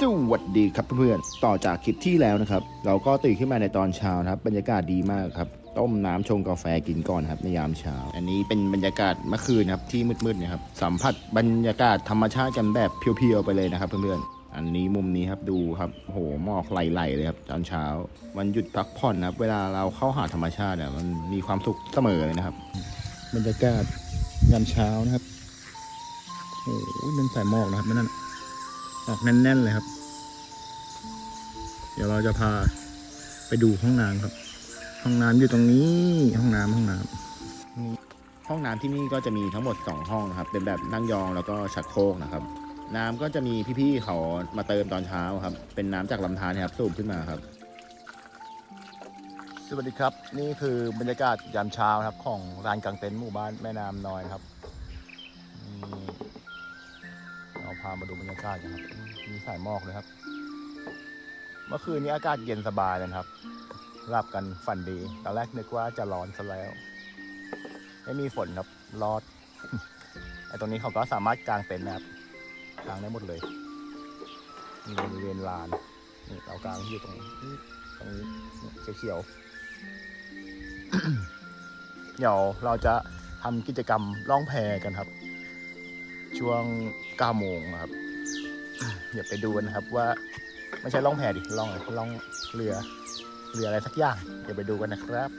สวัสดีครับเพื่อนๆ ต่อจากคลิปที่แล้วนะครับ เราก็ตื่นขึ้นมาในตอนเช้านะครับ บรรยากาศดีมากครับ ต้มน้ำชงกาแฟกินก่อนครับในยามเช้า อันนี้เป็นบรรยากาศเมื่อคืนนะครับที่มืดๆนะครับ สัมผัสบรรยากาศธรรมชาติกันแบบเพียวๆไปเลยนะครับเพื่อนๆ อันนี้มุมนี้ครับดูครับโอ้โหหมอกไหลๆเลยครับตอนเช้า วันหยุดพักผ่อนนะครับ เวลาเราเข้าหาธรรมชาติเนี่ยมันมีความสุขเสมอเลยนะครับ บรรยากาศยามเช้านะครับโอ้โหนั่นสายหมอกนะครับนั่นนะ ออกแน่นๆเลยครับ เดี๋ยวเราจะพาไปดูห้องน้ำครับ ห้องน้ำอยู่ตรงนี้ห้องน้ำห้องน้ำนี่ห้องน้ำที่นี่ก็จะมีทั้งหมด 2 ห้องนะครับ เป็นแบบนั่งยองแล้วก็ชักโครกนะครับ น้ำก็จะมีพี่ๆเขามาเติมตอนเช้าครับ เป็นน้ำจากลำธารนะครับสูบขึ้นมาครับสวัสดีครับ นี่คือบรรยากาศยามเช้านะครับ ของลานกลางเต็นท์หมู่บ้านแม่น้ำน้อยนะครับนี่เราพามาดูบรรยากาศกันครับ มีสายหมอกเลยครับ เมื่อคืนนี้อากาศเย็นสบายเลยนะครับหลับกันฝันดี ตอนแรกนึกว่าจะร้อนซะแล้ว ไม่มีฝนครับ รอด ไอ้ตรงนี้เขาก็สามารถกางเต็นท์นะครับ กางได้หมดเลยมีบริเวณลาน นี่เรากางอยู่ตรงนี้ตรงนี้เขียวเดี๋ยวเราจะทำกิจกรรมล่องแพกันครับ ช่วง9โมงครับเดี๋ยวไปดูนนะครับว่าไม่ใช่ล่องแพดิล่องอะไรล่องเรือเรืออะไรสักอย่างเดี๋ยวไปดูกันนะครับ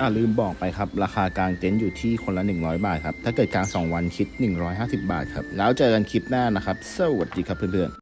อ่าลืมบอกไปครับ ราคากลางเต็นท์อยู่ที่คนละ 100 บาทครับ ถ้าเกิดกลาง 2 วันคิด 150 บาทครับ แล้วเจอกันคลิปหน้านะครับ สวัสดีครับเพื่อนๆ